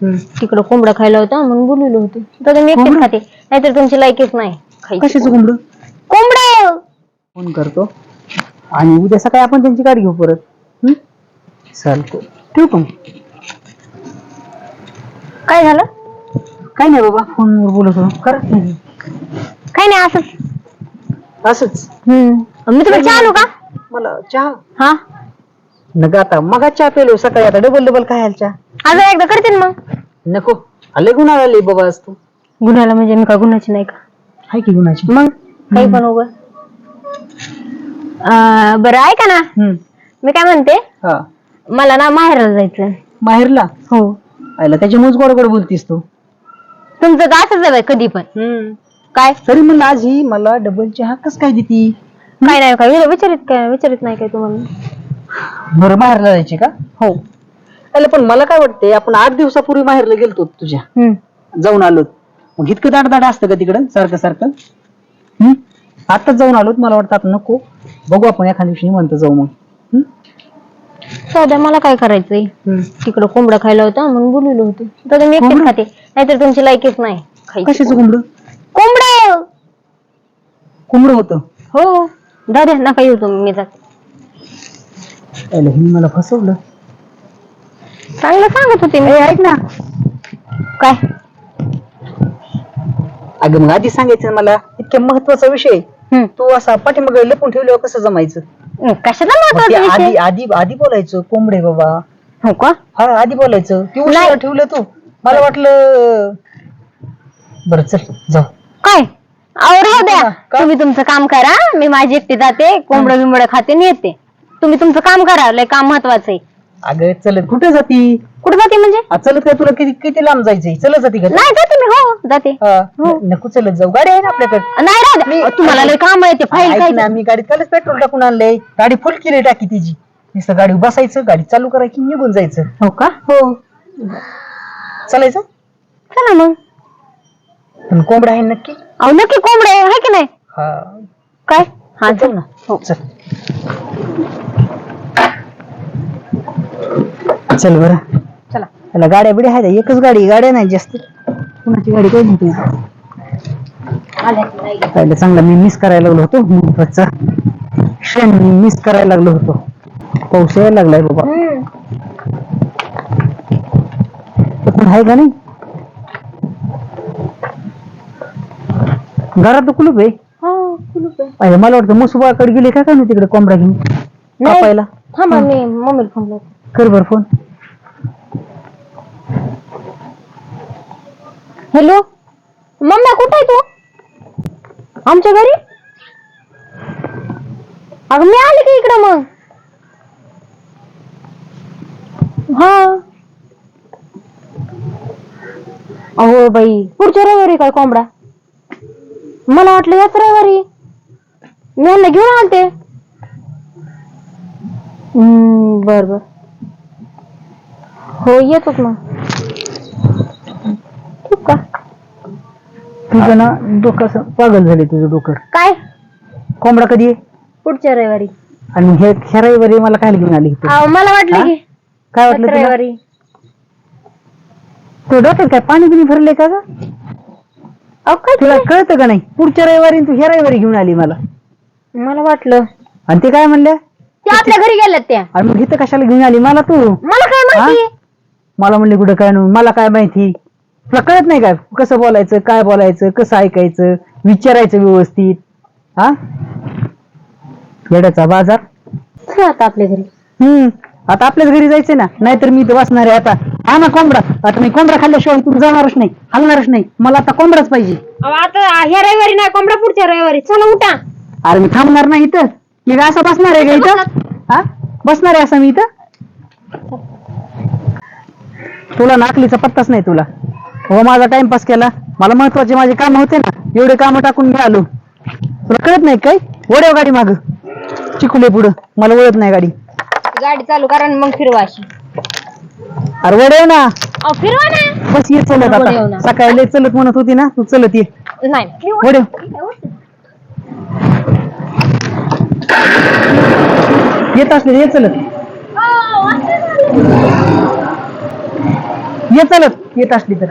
तिकडं कोंबडा खायला होता म्हणून बोलवलं होतं. तर एकटीच कोंबडं? खाते. नाहीतर तुमची लायकीच नाही. खायची कशाचं कोंबड? कोंबडं? फोन करतो. आणि उद्या सकाळी आपण त्यांची गाडी घेऊ परत. हम्म? चालतं ठेवू का मग? काय झालं? काय नाही बाबा फोनवर बोलत होतो. खरं काय नाही असंच. असंच? हम्म. मी तुला चहा आणू का? मला चहा? हा? नका आता मगा चहा पेलो सकाळी. आता डबल डबल काय चहा. अजून एकदा करते ना मग? नको. आले गुन्हा आले बाबा आज तू. गुन्ह्याला म्हणजे मी का गुन्ह्याची नाही का? आहे की गुन्हाची मग? काही पण उगं. अं, बरं ऐका ना. हम्म. मी काय म्हणते? हा. मला ना माहेरला जायचं माहेरला? हो. आयला त्याच्यामुळेच गोड गोड बोलतीस तू. तुमचं तर असंच आहे बाई, कधी पण. काय? तरी म्हणलं आज ही मला डबल चहा कस काय देती? काय नाही काय विचारित काय विचारित नाही काय तुम्हाला बरं माहेरला जायचे का? हो. अरे पण मला काय वाटतंय आपण आठ दिवसापूर्वी माहेरला गेलतो तुझ्या. हम्म. जाऊन आलो मग इतकं दाट असतं का तिकडं? सारखं सारखं? हम्म? आताच जाऊन आलोत मला वाटतं आता नको. बघू आपण एखाद्या दिवशी म्हणतो जाऊ मग. हम्म? सध्या मला काय करायचंय? तिकडं कोंबडा खायला होता म्हणून बोलवलं होतं. तर मी एकटीच कोंबडं? खाते नाहीतर तुमची लायकीच नाही. खायची कशाचं कोंबड? कोंबडं! कोंबड होतं? हो. दादा नका येऊ तुम्ही मी जाते. अरे हिने मला फसवलं. चांगलं सांगत होते मी ऐक ना. काय? अगं मग आधी सांगायचं ना मला इतक्या महत्त्वाचा विषय. हम्म. तू असा पाठीमागे लपून ठेवल्यावर कसं जमायचं? कशाचा मग ते महत्त्वाचा आधी विषय आधी आधी बोलायचं कोंबडे बाबा. हो का? हा आधी बोलायचं. ती उशिरा नाही. ठेवलं तू. मला वाटलं बरं चल जाऊ. काय? अहो राहू द्या. का? तुम्ही तुमचं काम करा. मी माझी एकटी जाते कोंबडं बिंबडं खाते आणि येते. तुम्ही तुमचं काम करा लय काम महत्वाचं आहे. अगं चलत कुठे जाती? कुठं जाते म्हणजे? आ, चलत काय तुला किती किती लांब जायचंय? चलत जाती का नाही जाते मी हो जाते. हा, हो. न- नको चलत जाऊ. गाडी आहे ना आपल्याकडे? नाही राहू द्या. अहो, तुम्हाला लय काम आहे ते फाईल ऐक काय ना मी गाडीत कालच पेट्रोल टाकून आणलंय. गाडी फुल केली टाकी तिची. नुसतं गाडी बसायचं गाडी चालू करायची निघून जायचं. हो का? हो. चालायचं? चला मग. पण कोंबडा आहे नक्की? अहो नक्की कोंबडे आहे की नाही? हा. काय? हा चल ना. हो. चल. चल बरं. चला. त्याला गाड्या बिड्या आहेत एकच गाडी आहे, गाड्या नाही जास्त. कुणाची गाडी काही नव्हती पहिलं चांगला मी मिस करायला लागलो होतो महत्त्वाचा क्षण मी मिस करायला लागलो होतो. पाऊस यायला लागलाय बाबा. हम्म. पण आहे का नाही? घरात कुलूप आहे? हो, कुलूप आहे. पाहिलं मला वाटतं मसुबाकडे गेले का काय तिकडे कोंबडा घेऊन? नाही. कापायला? थांबा मी मम्मीला फोन लावते. कर बर फोन हॅलो? मम्मा कुठे आहे तू? आमच्या घरी? अगं मी आले की इकडं मग. हा. अहो बाई पुढच्या रविवारी काय कोंबडा? मला वाटलं याच रविवारी. मी यांना घेऊन आलते. हम्म, बर बर. हो येतोच मग ठेवू का तुझं ना डोकं असं पागल झाले तुझं डोकं. काय? कोंबडा कधी? आहे पुढच्या रविवारी. आणि हे ह्या रविवारी मला काय घेऊन आली इथं? अहो, मला वाटलं हा? की काय वाटलं तुला? रविवारी. तो डोक्यात काय पाणी बिणी भरले का ग? अहो काय तुला? कळतं का नाही? पुढच्या रविवारी आणि तू ह्या रविवारी घेऊन आली मला. मला वाटलं. आणि ते काय म्हणल्या? ते आपल्या घरी गेल्यात त्या. आणि मग इथं कशाला घेऊन आली? मला तू. मला काय माहिती? मला म्हणले कुठं काय नाही मला काय माहिती? तुला कळत नाही काय कसं बोलायचं काय बोलायचं कसं ऐकायचं विचारायचं व्यवस्थित? हा? येड्याचा बाजार? चला आता आपल्या घरी. हम्म आता आपल्याच घरी जायचंय ना नाहीतर मी इथं बसणार आहे आता. हा ना कोंबडा आता मी कोंबडा खाल्ल्याशिवाय तू जाणारच नाही हलणारच नाही. मला आता कोंबडाच पाहिजे. अहो, आता ह्या रविवारी नाही कोंबडा पुढच्या रविवारी. चला उठा. अरे मी थांबणार नाही इथं. मी काय असं बसणार आहे का इथं? हा? बसणार आहे असं मी इथं? तुला नाकलीचा पत्ताच नाही तुला. हो माझा टाइमपास केला. मला महत्त्वाचे माझे काम होते ना एवढे काम टाकून मी आलो. तुला कळत नाही काय ओढ्याव गाडी माग. चिकुले पुढं. मला ओळख नाही गाडी. गाडी चालू करा आणि मग फिरवा अशी. अरे वडव ना. अहो फिरवा ना. बस ये चलत वडव ना. आता सकाळी लय चलत म्हणत होती ना तू चलत ये. नाही. वडव येत असले ये चलत. ये चलत. येत असली तर.